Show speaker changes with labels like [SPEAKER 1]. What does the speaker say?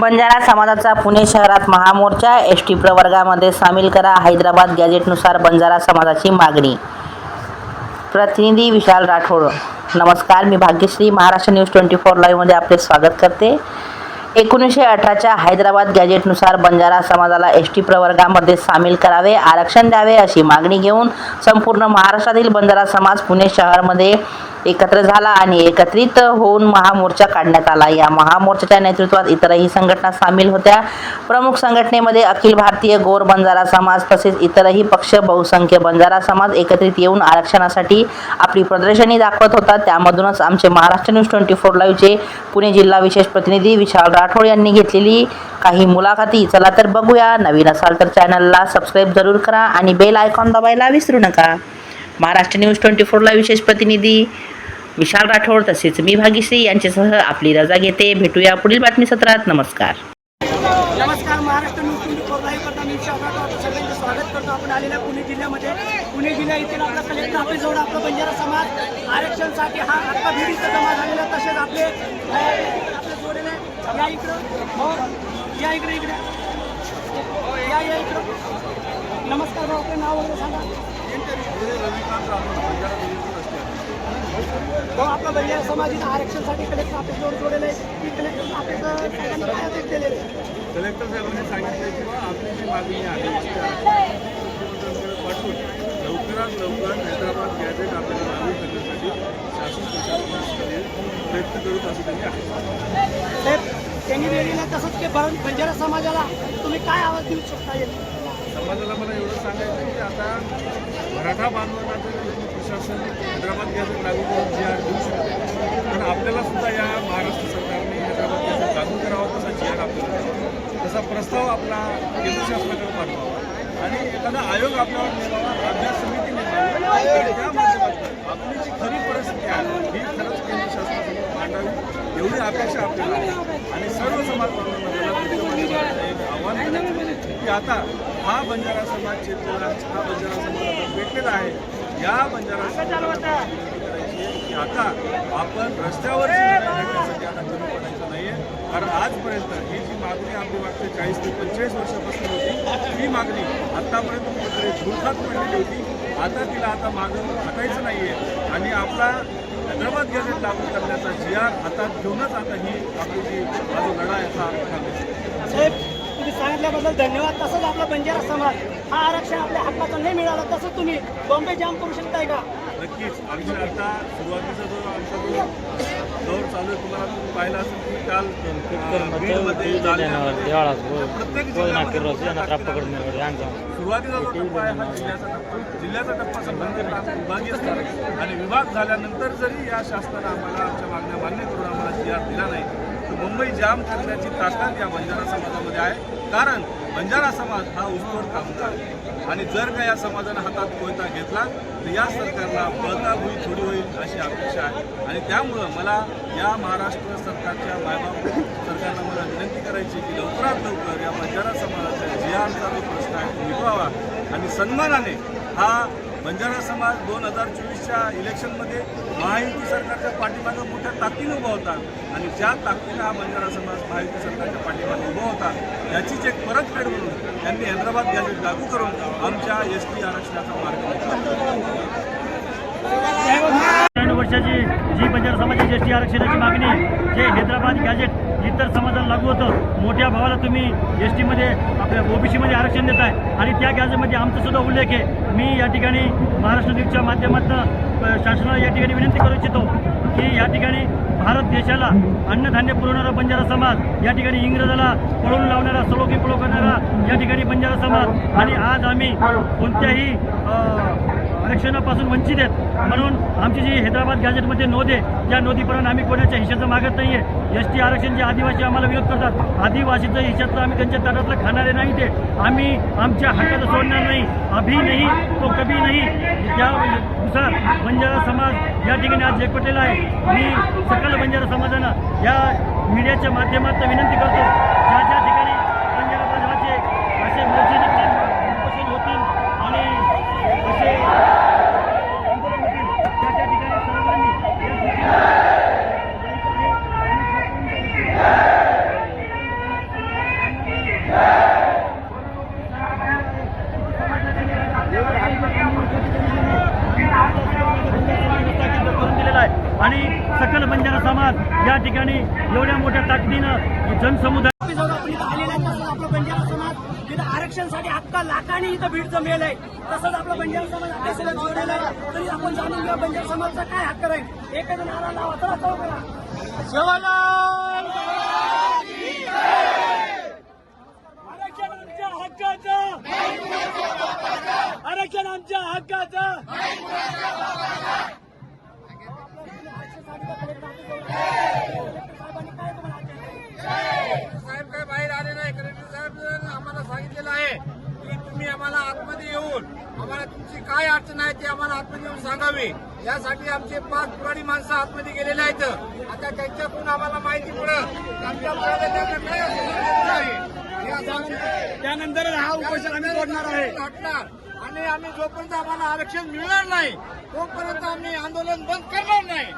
[SPEAKER 1] बंजारा समाजाचा पुणे शहरात महामोर्चा एस टी प्रवर्गामध्ये सामील करा हैदराबाद गॅजेटनुसार बंजारा समाजाची मागणी. प्रतिनिधी विशाल राठोड नमस्कार. मी Bhagyashree Maharashtra news twenty four लाईव्हमध्ये आपले स्वागत करते. एकोणीसशे अठराच्या हैदराबाद गॅजेटनुसार बंजारा समाजाला एस टी प्रवर्गामध्ये सामील करावे आरक्षण द्यावे अशी मागणी घेऊन संपूर्ण महाराष्ट्रातील बंजारा समाज पुणे शहरामध्ये एकत्र झाला आणि एकत्रित होऊन महामोर्चा काढण्यात आला. या महामोर्चाच्या नेतृत्वात इतरही संघटना सामील होत्या. प्रमुख संघटनेमध्ये अखिल भारतीय गोर बंजारा समाज तसेच इतरही पक्ष बहुसंख्य बंजारा समाज एकत्रित येऊन आरक्षणासाठी आपली प्रदर्शनी दाखवत होता. त्यामधूनच आमचे महाराष्ट्र न्यूज ट्वेंटी फोर लाईव्हचे पुणे जिल्हा विशेष प्रतिनिधी विशाल राठोड यांनी घेतलेली काही मुलाखती. चला तर बघूया. नवीन असाल तर चॅनलला सबस्क्राईब जरूर करा आणि बेल आयकॉन दाबायला विसरू नका. महाराष्ट्र न्यूज ट्वेंटी फोरला विशेष प्रतिनिधी विशाल राठोड तसेच मी भागीश्री यांच्यासह आपली रजा घेते. भेटूया पुढील बातमी सत्रात नमस्कार.
[SPEAKER 2] नमस्कार Maharashtra news twenty four live करता मी शाबाद आपलं सगळ्यांचं स्वागत करतो. आपण आलेल्या पुणे जिल्ह्यामध्ये. पुणे जिल्हा येथील आपला कलेक्टर ऑफिस जवळ आपला बंजारा समाज आरक्षणसाठी हा आत्ता भिडीचा जमा झालेला तसेच आपले अं, आपले जोडेले या इकडं हो या इकडे इकडे. या या इकडं. नमस्कार भाऊ आपलं नाव वगैरे सांगा. आपला आरक्षणसाठी कलेक्टर ऑफिसजवळ जोडेले की कलेक्टर ऑफिस सगळ्यांना काय आदेश दिलेले
[SPEAKER 3] कलेक्टर साहेबांनी सांगितलं की आपली जी मागणी आहे पाठवून लवकरात लवकर हैदराबाद गॅजेट आपल्याला लागू करण्यासाठी शासन प्रशासनाकडे प्रयत्न करू असं त्यांनी आहे.
[SPEAKER 2] साहेब त्यांनी दिलेलं तसंच की बंजारा समाजाला तुम्ही काय आवाज देऊ शकता येईल
[SPEAKER 3] समाजाला मला एवढं सांगायचं की आता मराठा बांधवांना प्रशासन हैदराबाद गॅस लागू करून जी आर देऊ शकते पण आपल्याला सुद्धा या महाराष्ट्र सरकारने हैदराबाद गॅस लागू करावा तसा जी आर आपल्याला तसा प्रस्ताव आपला केंद्र शासनाकडे पाठवावा. आणि एखादा आयोग आपल्यावर नेमावा अभ्यास समिती नेमावी त्या माध्यमातून आपली जी खरी परिस्थिती आहे ही खरंच केंद्र शासनासमोर मांडावी एवढी अपेक्षा आपल्याला आहे. आणि सर्व समाज बांधवांना एक आव्हान की आता हा बंजारा समाज चेतलेला हा बंजारा समाज आता पेटलेला आहे. या बंजारा समाजाला आहे की आता आपण रस्त्यावर आता कमी पडायचं नाहीये. कारण आजपर्यंत ही जी मागणी आपली मागच्या चाळीस ते पंचेचाळीस वर्षापासून होती ही मागणी आतापर्यंत कुठेतरी धुळखात पडलेली होती. आता तिला आता मागं हटायचं नाहीये. आणि आपला हैदराबाद गॅजेट लागू करण्याचा जी आर हातात घेऊनच आता ही आपली जी हा जो लढा आहे हा
[SPEAKER 2] साहेब सांगितल्याबद्दल धन्यवाद. तसंच आपला बंजारा समाज हा आरक्षण आपल्या हक्काचं नाही मिळालं तसं तुम्ही बॉम्बे जाम करू शकताय का?
[SPEAKER 3] नक्कीच. आमच्या आता सुरुवातीचा जो आमचा जो दौर चालू आहे तुम्हाला तुम्ही पाहिला असेल की काल बीडमध्ये प्रत्येक सुरुवातीचा जो टप्पा आहे हा जिल्ह्याचा टप्पा जिल्ह्याचा टप्पा संबंधित विभागीय स्तर आहे. आणि विभाग झाल्यानंतर जरी या शासनानं आम्हाला आमच्या मागण्या मान्य करून आम्हाला जी आर दिला नाही तर मुंबई जाम करण्याची ताकद या बंजारा समाजामध्ये आहे. कारण बंजारा समाज हा उत्स्फोट कामगार आहे. आणि जर का या समाजानं हातात कोयता घेतला तर या सरकारला बळता होईल थोडी होईल अशी अपेक्षा आहे आणि त्यामुळं मला या महाराष्ट्र सरकारच्या मायबाप सरकारला मला विनंती करायची की लवकरात लवकर या बंजारा समाजाच्या जी जो प्रश्न आहे तो मिटवावा आणि सन्मानाने हा बंजारा समाज दोन हजार चोवीसच्या इलेक्शनमध्ये महायुती सरकारच्या पाठीमागं मोठ्या ताकदीनं उभा होता आणि ज्या ताकदीनं हा बंजारा समाज महायुती सरकारच्या पाठीमागे उभा होता याचीच एक परतफेड म्हणून त्यांनी हैदराबाद गॅजेट लागू करून आमच्या एस टी आरक्षणाचा मार्ग
[SPEAKER 4] वर्षाची जी बंजारा समाजाची एस टी आरक्षणाची मागणी जे हैदराबाद गॅजेट इतर समाजाला लागू होतं मोठ्या भावाला तुम्ही एस टीमध्ये आपल्या ओबीसीमध्ये आरक्षण देत आहे आणि त्या गॅजेटमध्ये आमचा सुद्धा उल्लेख आहे. मी या ठिकाणी महाराष्ट्र न्यूजच्या माध्यमातून शासनाला या ठिकाणी विनंती करू इच्छितो की या ठिकाणी भारत देशाला अन्नधान्य पुरवणारा बंजारा समाज या ठिकाणी इंग्रजाला पळून लावणारा सलोखी पळो करणारा या ठिकाणी बंजारा समाज. आणि आज आम्ही कोणत्याही अ, आरक्षणापासून वंचित आहेत. म्हणून आमची जी हैदराबाद गॅजेटमध्ये नोंद आहे त्या नोंदीपर्यंत आम्ही कोणाच्या हिशाचं मागत नाही आहे एस टी आरक्षण जे आदिवासी आम्हाला विरोध करतात आदिवासीचं हिशातलं आम्ही त्यांच्या तटातलं खाणारे नाही ते. आम्ही आमच्या हक्काचं सोडणार नाही. अभि नाही तो कभी नाही. त्यानुसार बंजारा समाज या ठिकाणी आज एकवटलेला आहे. मी सकल बंजारा समाजानं या मीडियाच्या माध्यमातून विनंती करतो ज्या ज्या ठिकाणी बंजारा समाजाचे असे मोर्चे निघतील उपोषण होतील आणि असे आंदोलन होतील त्या त्या ठिकाणी सर्वांनी या ठिकाणी सकल बंजारा समाज या ठिकाणी एवढ्या मोठ्या ताकदीनं जनसमुदाय
[SPEAKER 2] ऑफिस जाऊन आपला बंजारा समाज. तिथं आरक्षणासाठी हक्क लाखांनी इथं भीड जमलेला आहे. तसंच आपला बंजारा समाज आदेशाला जोडलेला आहे. तरी आपण जाणून घ्या बंजारा समाजचा काय हक्क राहील. एकच नारा लावा तर असं करा आरक्षण आमच्या हक्काचं!
[SPEAKER 5] आतमध्ये येऊन सांगावी. यासाठी आमचे पाच पुराणी माणसं आतमध्ये गेलेले आहेत. आता त्यांच्याकडून आम्हाला माहिती पडत की आमच्या मुलाला त्यांना काय अडचण आहे. हे
[SPEAKER 2] हा उपोषण आम्ही सोडणार आहे.
[SPEAKER 5] हटणार आणि आम्ही जोपर्यंत आम्हाला आरक्षण मिळणार नाही तोपर्यंत आम्ही आंदोलन बंद करणार नाही.